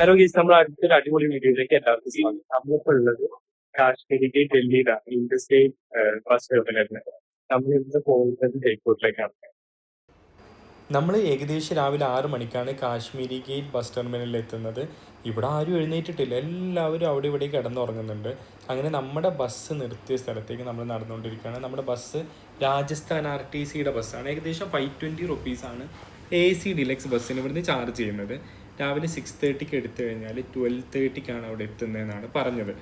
Hello ഗീസ് നമ്മൾ അടുത്തൊരു അടിപൊളി വീഡിയോയിലേക്ക് എല്ലാവർക്കും സ്വാഗതം. നമ്മളിപ്പോൾ ഉള്ളത് കാശ്മീരിന്റെ ഡൽഹിയിലാണ്. ഇന്ത്യ സ്റ്റേറ്റ് ബസ് ടെർമിനലിന് നമ്മൾ ഇന്ന് പോകുന്നത് ജയ്പൂരിലേക്കാണ്. നമ്മൾ ഏകദേശം രാവിലെ ആറ് മണിക്കാണ് കാശ്മീരി ഗേറ്റ് ബസ് ടെർമിനലിൽ എത്തുന്നത്. ഇവിടെ ആരും എഴുന്നേറ്റിട്ടില്ല. എല്ലാവരും അവിടെ ഇവിടെ കിടന്നുറങ്ങുന്നുണ്ട്. അങ്ങനെ നമ്മുടെ ബസ് നിർത്തിയ സ്ഥലത്തേക്ക് നമ്മൾ നടന്നുകൊണ്ടിരിക്കുകയാണ്. നമ്മുടെ ബസ് രാജസ്ഥാൻ ആർ ടി സിയുടെ ബസ്സാണ് ഏകദേശം ഫൈവ് ട്വന്റി റുപ്പീസാണ് എ സി ഡിലക്സ് ബസ്സിന് ഇവിടുന്ന് ചാർജ് ചെയ്യുന്നത്. രാവിലെ സിക്സ് തേർട്ടിക്ക് എടുത്തു കഴിഞ്ഞാൽ ട്വൽവ് തേർട്ടിക്കാണ് അവിടെ എത്തുന്നതെന്നാണ് പറഞ്ഞത്.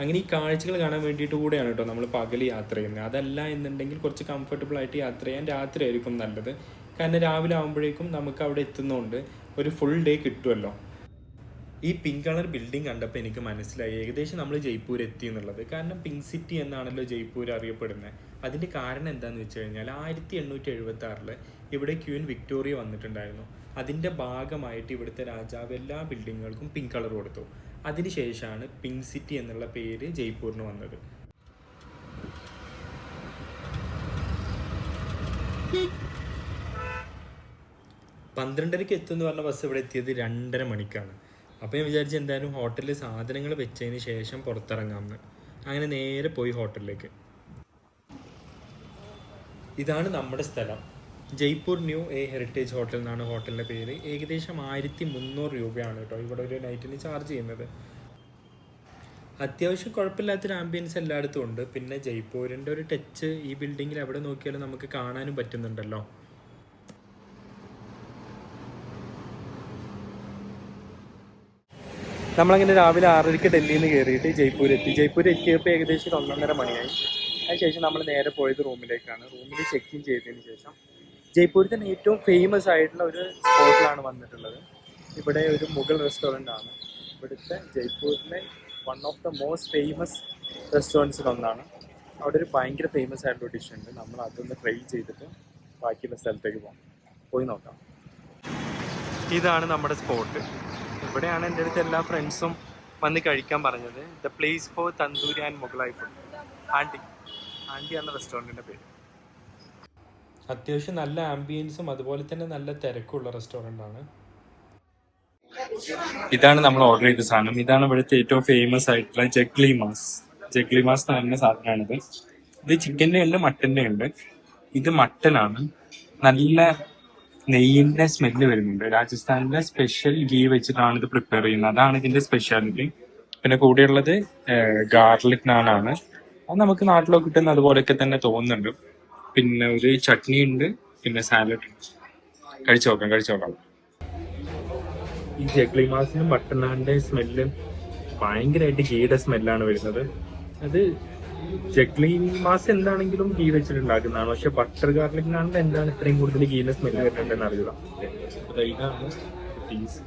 അങ്ങനെ ഈ കാഴ്ചകൾ കാണാൻ വേണ്ടിയിട്ട് കൂടെയാണ് കേട്ടോ നമ്മൾ പകൽ യാത്ര ചെയ്യുന്നത്. അതല്ല എന്നുണ്ടെങ്കിൽ കുറച്ച് കംഫർട്ടബിൾ ആയിട്ട് യാത്ര ചെയ്യാൻ രാത്രി ആയിരിക്കും നല്ലത്. കാരണം രാവിലെ ആകുമ്പോഴേക്കും നമുക്ക് അവിടെ എത്തുന്നതുകൊണ്ട് ഒരു ഫുൾ ഡേ കിട്ടുമല്ലോ ഈ പിങ്ക് കളർ ബിൽഡിംഗ് കണ്ടപ്പോൾ എനിക്ക് മനസ്സിലായി. ഏകദേശം നമ്മൾ ജയ്പൂർ എത്തി എന്നുള്ളത്. കാരണം പിങ്ക് സിറ്റി എന്നാണല്ലോ ജയ്പൂർ അറിയപ്പെടുന്നത് അതിന്റെ കാരണം എന്താണെന്ന് വെച്ച് കഴിഞ്ഞാൽ ആയിരത്തി എണ്ണൂറ്റി എഴുപത്തി ആറിൽ ഇവിടെ ക്യൂൻ വിക്ടോറിയ വന്നിട്ടുണ്ടായിരുന്നു. അതിന്റെ ഭാഗമായിട്ട് ഇവിടുത്തെ രാജാവ് എല്ലാ ബിൽഡിങ്ങുകൾക്കും പിങ്ക് കളർ കൊടുത്തു. അതിനുശേഷമാണ് പിങ്ക് സിറ്റി എന്നുള്ള പേര് ജയ്പൂരിന് വന്നത്. പന്ത്രണ്ടരയ്ക്ക് എത്തുമെന്ന് പറഞ്ഞ ബസ് ഇവിടെ എത്തിയത് രണ്ടര മണിക്കാണ്. അപ്പോൾ ഞാൻ വിചാരിച്ചു എന്തായാലും ഹോട്ടലിൽ സാധനങ്ങൾ വെച്ചതിന് ശേഷം പുറത്തിറങ്ങാമെന്ന്. അങ്ങനെ നേരെ പോയി ഹോട്ടലിലേക്ക് ഇതാണ് നമ്മുടെ സ്ഥലം. Jaipur new A heritage hotel എന്നാണ് ഹോട്ടലിന്റെ പേര്. ഏകദേശം ആയിരത്തി മുന്നൂറ് രൂപയാണ് കേട്ടോ ഇവിടെ ഒരു നൈറ്റിന് ചാർജ് ചെയ്യുന്നത്. അത്യാവശ്യം കുഴപ്പമില്ലാത്തൊരു ആംബിയൻസ് എല്ലായിടത്തും ഉണ്ട്. പിന്നെ ജയ്പൂരിന്റെ ഒരു ടച്ച് ഈ ബിൽഡിങ്ങിൽ എവിടെ നോക്കിയാലും നമുക്ക് കാണാനും പറ്റുന്നുണ്ടല്ലോ. നമ്മളങ്ങനെ രാവിലെ ആറരയ്ക്ക് ഡൽഹിയിൽ നിന്ന് കയറിയിട്ട് ജയ്പൂർ എത്തി ജയ്പൂർ എത്തിയപ്പോൾ ഏകദേശം ഒന്നൊന്നര മണിയായി. അതിനുശേഷം നമ്മൾ നേരെ പോയത് റൂമിലേക്കാണ്. റൂമിൽ ചെക്ക് ഇൻ ചെയ്തതിന് ശേഷം ജയ്പൂരിൽ തന്നെ ഏറ്റവും ഫേമസ് ആയിട്ടുള്ള ഒരു സ്പോട്ടിലാണ് വന്നിട്ടുള്ളത്. ഇവിടെ ഒരു മുഗൾ റെസ്റ്റോറന്റ് ആണ്. ഇവിടുത്തെ ജയ്പൂരിലെ one of the most famous റെസ്റ്റോറന്റ്സിൽ ഒന്നാണ്. അവിടെ ഒരു ഭയങ്കര ഫേമസ് ആയിട്ടുള്ള ഡിഷ് ഉണ്ട്. നമ്മൾ അതൊന്ന് ട്രൈ ചെയ്തിട്ട് ബാക്കിയുള്ള സ്ഥലത്തേക്ക് പോകാം പോയി നോക്കാം. ഇതാണ് നമ്മുടെ സ്പോട്ട് ഇവിടെയാണ് എന്റെ അടുത്ത് എല്ലാ ഫ്രണ്ട്സും വന്ന് കഴിക്കാൻ പറഞ്ഞത്. The place for tandoori and Mughlai food anti ആന്റി എന്ന റെസ്റ്റോറന്റിന്റെ പേര്. അത്യാവശ്യം നല്ല ആംബിയൻസും അതുപോലെ തന്നെ നല്ല തിരക്കുള്ള റെസ്റ്റോറന്റ് ആണ്. ഇതാണ് നമ്മൾ ഓർഡർ ചെയ്ത സാധനം. ഇതാണ് ഇവിടുത്തെ ഏറ്റവും ഫേമസ് ആയിട്ടുള്ള ജഗ്ലി മാസ് ജഗ്ലി മാസ് എന്ന് പറയുന്ന സാധനമാണിത്. ഇത് ചിക്കന്റെ ഉണ്ട് മട്ടന്റെ ഉണ്ട്. ഇത് മട്ടനാണ് നല്ല നെയ്യിന്റെ സ്മെല്ല് വരുന്നുണ്ട്. രാജസ്ഥാനിലെ സ്പെഷ്യൽ ഗീ വെച്ചിട്ടാണ് ഇത് പ്രിപ്പയർ ചെയ്യുന്നത്. അതാണ് ഇതിന്റെ സ്പെഷ്യാലിറ്റി പിന്നെ കൂടെയുള്ളത് ഗാർലിക് നാനാണ് അത് നമുക്ക് നാട്ടിലോ കിട്ടുന്ന അതുപോലെയൊക്കെ തന്നെ തോന്നുന്നുണ്ട്. പിന്നെ ഒരു ചട്നി ഉണ്ട് പിന്നെ സാലഡ് കഴിച്ചു നോക്കാം കഴിച്ചു നോക്കാം. ഈ ജഗ്ലി മാസിനും മട്ടൻ നാനിന്റെ സ്മെല്ല് ഭയങ്കരമായിട്ട് ഗീയുടെ സ്മെല്ലാണ് വരുന്നത്. അത് ജഗ്ലി മാസ് എന്താണെങ്കിലും ഗീ വെച്ചിട്ടുണ്ടാക്കുന്നതാണ്. പക്ഷെ ബട്ടർ ഗാർലിക് നാണിൽ എന്താണ് ഇത്രയും കൂടുതൽ ഗീയുടെ സ്മെല്ല് വരുന്നുണ്ടെന്ന് അറിയില്ല അപ്പൊ ഇതാണ് പീസ്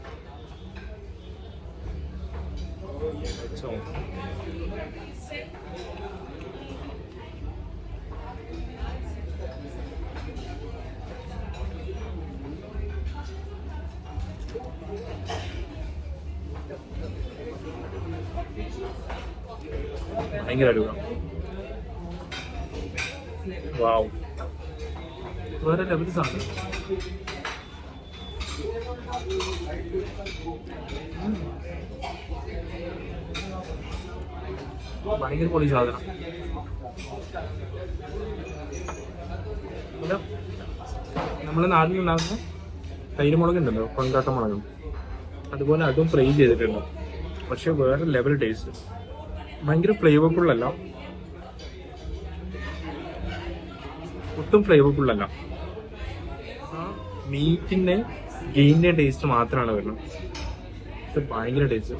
ഭയങ്കര അടിപൊളി. വാവ്. വേറെ ലെവൽ സാധനം. ഭയങ്കര പൊളി സാധനം. ഹലോ നമ്മളെ തൈര് മുളക് ഉണ്ടല്ലോ മുളകും അതുപോലെ അതും ഫ്രൈ ചെയ്തിട്ടുണ്ട്. പക്ഷെ വേറെ ലെവൽ ടേസ്റ്റ് ഭയങ്കര ഫ്ലേവർഫുൾ അല്ല. ഒട്ടും ഫ്ലേവർഫുൾ അല്ല. മീറ്റിന്റെ ഗെയിമിന്റെ ടേസ്റ്റ് മാത്രമാണ് വരുന്നത്. ഇത് ഭയങ്കര ടേസ്റ്റ്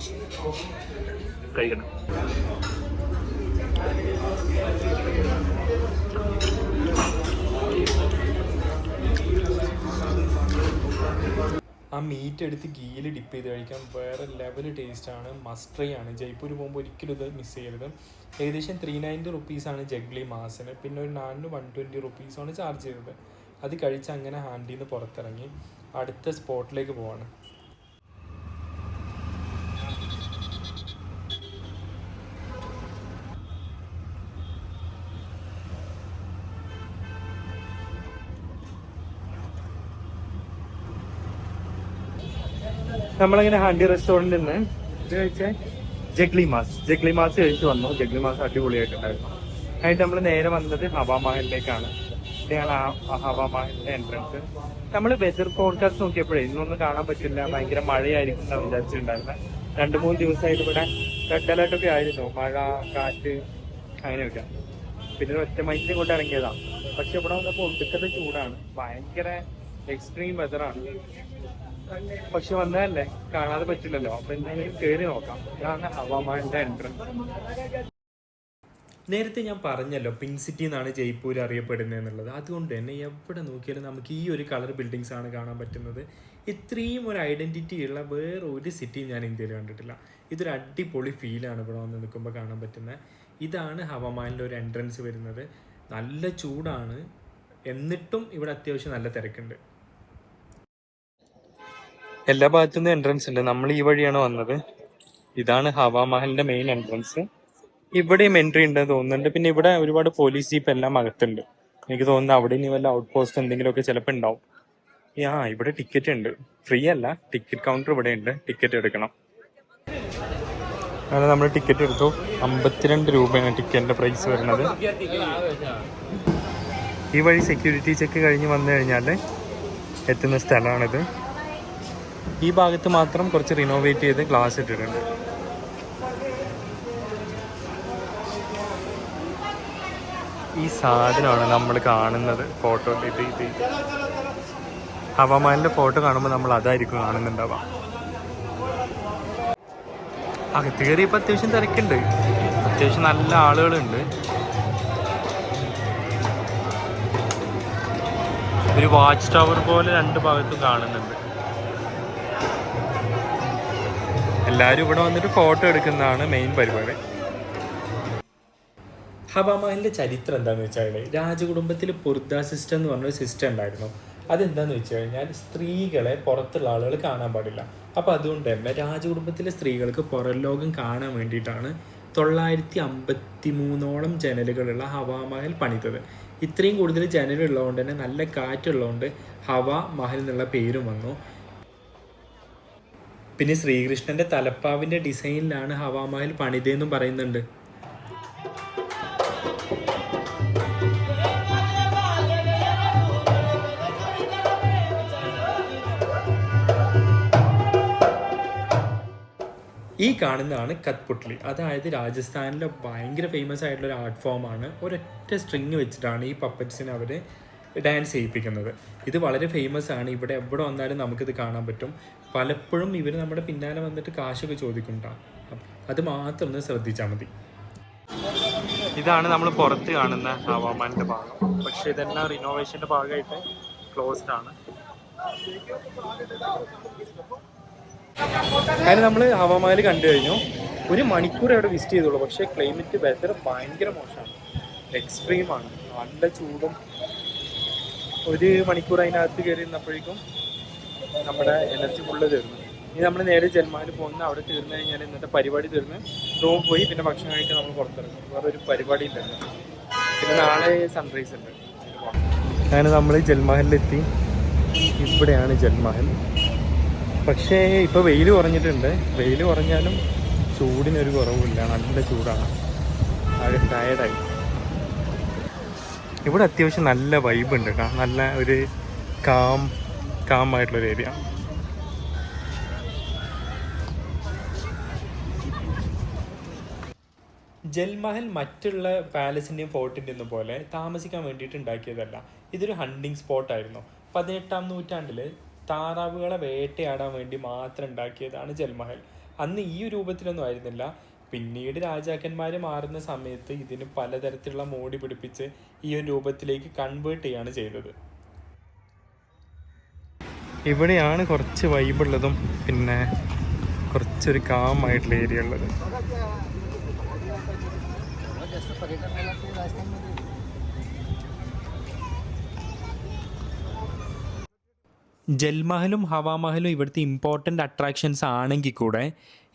കഴിക്കണം. ആ മീറ്റ് എടുത്ത് ഗീയിൽ ഡിപ്പ് ചെയ്ത് കഴിക്കാം വേറെ ലെവൽ ടേസ്റ്റ് ആണ്. ട്രൈ ആണ്. ജയ്പൂർ പോകുമ്പോൾ ഒരിക്കലും ഇത് മിസ് ചെയ്യരുത്. ഏകദേശം ത്രീ നയന്റി റുപ്പീസാണ് ജഗ്ലി മാസിന്. പിന്നെ ഒരു നാലിന് വൺ ട്വന്റി റുപ്പീസാണ് ചാർജ് ചെയ്തത്. അത് കഴിച്ച് അങ്ങനെ ഹാൻഡിൽ നിന്ന് പുറത്തിറങ്ങി. അടുത്ത സ്പോട്ടിലേക്ക് പോവാണ്. നമ്മളങ്ങനെ ഹാൻഡി റെസ്റ്റോറന്റിൽ നിന്ന് ജഗ്ലി മാസ് ജഗ്ലി മാസ് കഴിച്ചു വന്നു. ജഗ്ലി മാസ് അടിപൊളിയായിട്ടുണ്ടായിരുന്നു. അതിന് നമ്മൾ നേരെ വന്നത് ഹവാമഹലിലേക്കാണ് ഇവിടെയാണ് ഹവാ മഹലിന്റെ എൻട്രൻസ് നമ്മൾ വെതർ ഫോർകാസ്റ്റ് നോക്കിയപ്പോഴേ ഇന്നൊന്നും കാണാൻ പറ്റില്ല. ഭയങ്കര മഴയായിരിക്കും എന്നാണ് വിചാരിച്ചിട്ടുണ്ടായിരുന്നത് രണ്ടു മൂന്ന് ദിവസമായിട്ട് ഇവിടെ റെഡ് അലേർട്ട് ആയിരുന്നു. മഴ കാറ്റ് അങ്ങനെയൊക്കെ. പിന്നെ ഒറ്റ മൈൻഡിൽ കൊണ്ട് ഇറങ്ങിയതാണ് പക്ഷെ ഇവിടെ വന്നപ്പോൾ ഒടുക്കത്തെ ചൂടാണ്. ഭയങ്കര എക്സ്ട്രീം വെതറാണ് പക്ഷെ വന്നതല്ലേ? കാണാതെ പറ്റില്ലല്ലോ. അപ്പൊ എന്തായാലും കയറി നോക്കാം. ഇതാണ് ഹവാമാന്റെ എൻട്രൻസ് നേരത്തെ ഞാൻ പറഞ്ഞല്ലോ പിങ്ക് സിറ്റി എന്നാണ് ജയ്പൂർ അറിയപ്പെടുന്നത് എന്നുള്ളത്. അതുകൊണ്ട് തന്നെ എവിടെ നോക്കിയാലും നമുക്ക് ഈ ഒരു കളർ ബിൽഡിങ്സ് ആണ് കാണാൻ പറ്റുന്നത്. ഇത്രയും ഒരു ഐഡന്റിറ്റി ഉള്ള വേറെ ഒരു സിറ്റിയും ഞാൻ ഇന്ത്യയിൽ കണ്ടിട്ടില്ല. ഇതൊരു അടിപൊളി ഫീലാണ് ഇവിടെ വന്ന് നിൽക്കുമ്പോൾ കാണാൻ പറ്റുന്നത്. ഇതാണ് ഹവമാനിന്റെ ഒരു എൻട്രൻസ് വരുന്നത്. നല്ല ചൂടാണ്. എന്നിട്ടും ഇവിടെ അത്യാവശ്യം നല്ല തിരക്കുണ്ട്. എല്ലാ ഭാഗത്തുനിന്നും എൻട്രൻസ് ഉണ്ട്. നമ്മൾ ഈ വഴിയാണ് വന്നത്. ഇതാണ് ഹവാമഹലിന്റെ മെയിൻ എൻട്രൻസ് ഇവിടെയും എൻട്രി ഉണ്ടെന്ന് തോന്നുന്നുണ്ട്. പിന്നെ ഇവിടെ ഒരുപാട് പോലീസ് ജീപ്പ് എല്ലാം അകത്തുണ്ട്. എനിക്ക് തോന്നുന്നു അവിടെ ഇനി വല്ല ഔട്ട് പോസ്റ്റ് എന്തെങ്കിലുമൊക്കെ ചിലപ്പോൾ ഉണ്ടാവും. ആ ഇവിടെ ടിക്കറ്റ് ഉണ്ട്. ഫ്രീ അല്ല. ടിക്കറ്റ് കൗണ്ടർ ഇവിടെ ഉണ്ട്. ടിക്കറ്റ് എടുക്കണം. അങ്ങനെ നമ്മൾ ടിക്കറ്റ് എടുത്തു. അമ്പത്തിരണ്ട് രൂപയാണ് ടിക്കറ്റിന്റെ പ്രൈസ് വരുന്നത്. ഈ വഴി സെക്യൂരിറ്റി ചെക്ക് കഴിഞ്ഞ് വന്നു കഴിഞ്ഞാൽ എത്തുന്ന സ്ഥലമാണിത്. ഈ ഭാഗത്ത് മാത്രം കുറച്ച് റിനോവേറ്റ് ചെയ്ത് ഗ്ലാസ് ഇട്ടിട്ടുണ്ട്. ഈ സാധനമാണ് നമ്മൾ കാണുന്നത്. ഫോട്ടോ ഹവാമാനിന്റെ ഫോട്ടോ കാണുമ്പോൾ നമ്മൾ അതായിരിക്കും കാണുന്നുണ്ടാവുക. അകത്ത് കയറിയപ്പോൾ അത്യാവശ്യം തിരക്കുണ്ട്. അത്യാവശ്യം നല്ല ആളുകളുണ്ട്. ഒരു വാച്ച് ടവർ പോലെ രണ്ട് ഭാഗത്തും കാണുന്നുണ്ട്. എല്ലാവരും ഇവിടെ വന്നിട്ട് ഫോട്ടോ എടുക്കുന്നതാണ് മെയിൻ പരിപാടി. ഹവാമഹലിന്റെ ചരിത്രം എന്താന്ന് വെച്ചാൽ രാജകുടുംബത്തിൽ പൊർദ സിസ്റ്റം എന്ന് പറഞ്ഞൊരു സിസ്റ്റം ഉണ്ടായിരുന്നു. അതെന്താന്ന് വെച്ച് കഴിഞ്ഞാൽ സ്ത്രീകളെ പുറത്തുള്ള ആളുകൾ കാണാൻ പാടില്ല. അപ്പോൾ അതുകൊണ്ട് തന്നെ രാജകുടുംബത്തിലെ സ്ത്രീകൾക്ക് പുറം ലോകം കാണാൻ വേണ്ടിയിട്ടാണ് തൊള്ളായിരത്തി അമ്പത്തി മൂന്നോളം ജനലുകളുള്ള ഹവാമഹൽ പണിതത്. ഇത്രയും കൂടുതൽ ജനലുള്ളതുകൊണ്ട് തന്നെ നല്ല കാറ്റുള്ളതുകൊണ്ട് ഹവാ മഹൽ എന്നുള്ള പേരും വന്നു. പിന്നെ ശ്രീകൃഷ്ണന്റെ തലപ്പാവിന്റെ ഡിസൈനിലാണ് ഹവാമഹൽ പണിതെന്നും പറയുന്നുണ്ട്. ഈ കാണുന്നതാണ് കത്പുട്ട്ലി. അതായത് രാജസ്ഥാനിലെ ഭയങ്കര ഫേമസ് ആയിട്ടുള്ള ഒരു ആർട്ട് ഫോമാണ് ഒരൊറ്റ സ്ട്രിങ് വെച്ചിട്ടാണ് ഈ പപ്പറ്റ്സിനെ അവർ ഡാൻസ് ചെയ്യിപ്പിക്കുന്നത്. ഇത് വളരെ ഫേമസ് ആണ്. ഇവിടെ എവിടെ വന്നാലും നമുക്കിത് കാണാൻ പറ്റും. പലപ്പോഴും ഇവർ നമ്മുടെ പിന്നാലെ വന്നിട്ട് കാശൊക്കെ ചോദിക്കുന്നുണ്ടാവും അത് മാത്രം ഒന്ന് ശ്രദ്ധിച്ചാൽ മതി. ഇതാണ് നമ്മൾ പുറത്ത് കാണുന്ന ഹവാമാന്റെ ഭാഗം. പക്ഷേ ഇതെല്ലാം റിനോവേഷന്റെ ഭാഗമായിട്ട് ക്ലോസ്ഡ് ആണ്. അതിന് നമ്മൾ ഹവാമാൽ കണ്ടു കഴിഞ്ഞു. ഒരു മണിക്കൂർ അവിടെ വിസിറ്റ് ചെയ്തുള്ളൂ. പക്ഷേ ക്ലൈമറ്റ് വെതർ ഭയങ്കര മോശമാണ്. എക്സ്ട്രീമാണ് നല്ല ചൂടും ഒരു മണിക്കൂർ അതിനകത്ത് കയറി ഇരുന്നപ്പോഴേക്കും നമ്മുടെ എനർജി ഫുള്ള് തീർന്നു. ഇനി നമ്മൾ നേരെ ജന്മാൽ പോകുന്ന അവിടെ തീർന്നു കഴിഞ്ഞാൽ ഇന്നത്തെ പരിപാടി തീർന്ന് റൂം പോയി പിന്നെ ഭക്ഷണം കഴിക്കാൻ നമ്മൾ പുറത്തിറങ്ങും. വേറെ ഒരു പരിപാടി ഇല്ലല്ലോ. പിന്നെ നാളെ സൺറൈസ് ഉണ്ട്. അങ്ങനെ നമ്മൾ ജൽമഹലിലെത്തി ഇവിടെയാണ് ജൽമഹൽ പക്ഷേ ഇപ്പോൾ വെയിൽ കുറഞ്ഞിട്ടുണ്ട്. വെയിൽ കുറഞ്ഞാലും ചൂടിനൊരു കുറവുമില്ല. നല്ല ചൂടാണ്. ആകെ ടയർഡായി ഇവിടെ അത്യാവശ്യം നല്ല വൈബ് ഉണ്ട് കേട്ടോ നല്ല ഒരു കാം കാം ആയിട്ടുള്ളൊരു ഏരിയ ജൽമഹൽ മറ്റുള്ള പാലസിന്റെയും ഫോർട്ടിന്റെയും പോലെ താമസിക്കാൻ വേണ്ടിയിട്ട് ഉണ്ടാക്കിയതല്ല. ഇതൊരു ഹണ്ടിങ് സ്പോട്ടായിരുന്നു പതിനെട്ടാം നൂറ്റാണ്ടിൽ താറാവുകളെ വേട്ടയാടാൻ വേണ്ടി മാത്രം ഉണ്ടാക്കിയതാണ് ജൽമഹൽ. അന്ന് ഈ രൂപത്തിലൊന്നും ആയിരുന്നില്ല. പിന്നീട് രാജാക്കന്മാർ മാറുന്ന സമയത്ത് ഇതിന് പലതരത്തിലുള്ള മോടി പിടിപ്പിച്ച് ഈ ഒരു രൂപത്തിലേക്ക് കൺവേർട്ട് ചെയ്യാണ് ചെയ്തത്. ഇവിടെയാണ് കുറച്ച് വൈബുള്ളതും പിന്നെ കുറച്ചൊരു കാം ആയിട്ടുള്ള ഏരിയ ഉള്ളത്. ജൽമഹലും ഹവാമഹലും ഇവിടുത്തെ ഇമ്പോർട്ടന്റ് അട്രാക്ഷൻസ് ആണെങ്കിൽ കൂടെ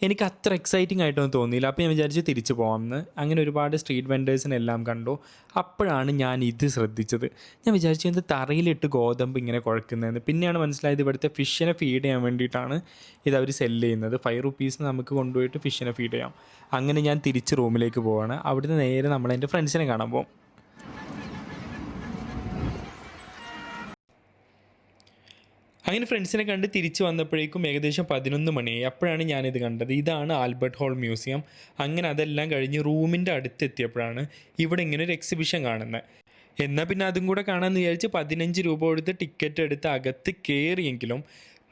എനിക്ക് അത്ര എക്സൈറ്റിംഗ് ആയിട്ടൊന്നും തോന്നിയില്ല. അപ്പോൾ ഞാൻ വിചാരിച്ച് തിരിച്ചു പോകാമെന്ന് അങ്ങനെ ഒരുപാട് സ്ട്രീറ്റ് വെൻഡേഴ്സിനെല്ലാം കണ്ടു. അപ്പോഴാണ് ഞാൻ ഇത് ശ്രദ്ധിച്ചത്. ഞാൻ വിചാരിച്ചു ഇത് തറയിലിട്ട് ഗോതമ്പ് ഇങ്ങനെ കുഴക്കുന്നതെന്ന് പിന്നെയാണ് മനസ്സിലായത് ഇവിടുത്തെ ഫിഷിനെ ഫീഡ് ചെയ്യാൻ വേണ്ടിയിട്ടാണ് ഇത് അവർ സെല്ല് ചെയ്യുന്നത്. ഫൈവ് റുപ്പീസിന് നമുക്ക് കൊണ്ടുപോയിട്ട് ഫിഷിനെ ഫീഡ് ചെയ്യാം. അങ്ങനെ ഞാൻ തിരിച്ച് റൂമിലേക്ക് പോവാണ്. അവിടുന്ന് നേരെ നമ്മൾ എന്റെ ഫ്രണ്ട്സിനെ കാണാൻ പോകും അങ്ങനെ ഫ്രണ്ട്സിനെ കണ്ട് തിരിച്ചു വന്നപ്പോഴേക്കും ഏകദേശം പതിനൊന്ന് മണിയായി അപ്പോഴാണ് ഞാനിത് കണ്ടത്. ഇതാണ് ആൽബർട്ട് ഹോൾ മ്യൂസിയം. അങ്ങനെ അതെല്ലാം കഴിഞ്ഞ് റൂമിന്റെ അടുത്തെത്തിയപ്പോഴാണ് ഇവിടെ ഇങ്ങനെ ഒരു എക്സിബിഷൻ കാണുന്നത് എന്നാൽ പിന്നെ അതും കൂടെ കാണാമെന്ന് വിചാരിച്ച് പതിനഞ്ച് രൂപ കൊടുത്ത് ടിക്കറ്റ് എടുത്ത് അകത്ത് കയറിയെങ്കിലും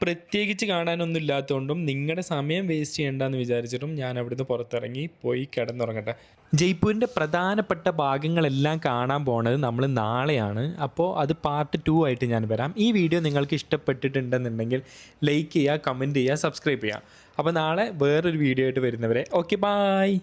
പ്രത്യേകിച്ച് കാണാനൊന്നും ഇല്ലാത്തതുകൊണ്ടും നിങ്ങളുടെ സമയം വേസ്റ്റ് ചെയ്യേണ്ടെന്ന് വിചാരിച്ചിട്ടും ഞാൻ അവിടുന്ന് പുറത്തിറങ്ങി പോയി കിടന്നുറങ്ങട്ടെ. ജയ്പൂരിന്റെ പ്രധാനപ്പെട്ട ഭാഗങ്ങളെല്ലാം കാണാൻ പോണത് നമ്മൾ നാളെയാണ്. അപ്പോൾ അത് പാർട്ട് ടു ആയിട്ട് ഞാൻ വരാം. ഈ വീഡിയോ നിങ്ങൾക്ക് ഇഷ്ടപ്പെട്ടിട്ടുണ്ടെന്നുണ്ടെങ്കിൽ ലൈക്ക് ചെയ്യുക കമന്റ് ചെയ്യുക സബ്സ്ക്രൈബ് ചെയ്യുക. അപ്പോൾ നാളെ വേറൊരു വീഡിയോ ആയിട്ട് വരുന്നവരെ ഓക്കെ ബായ്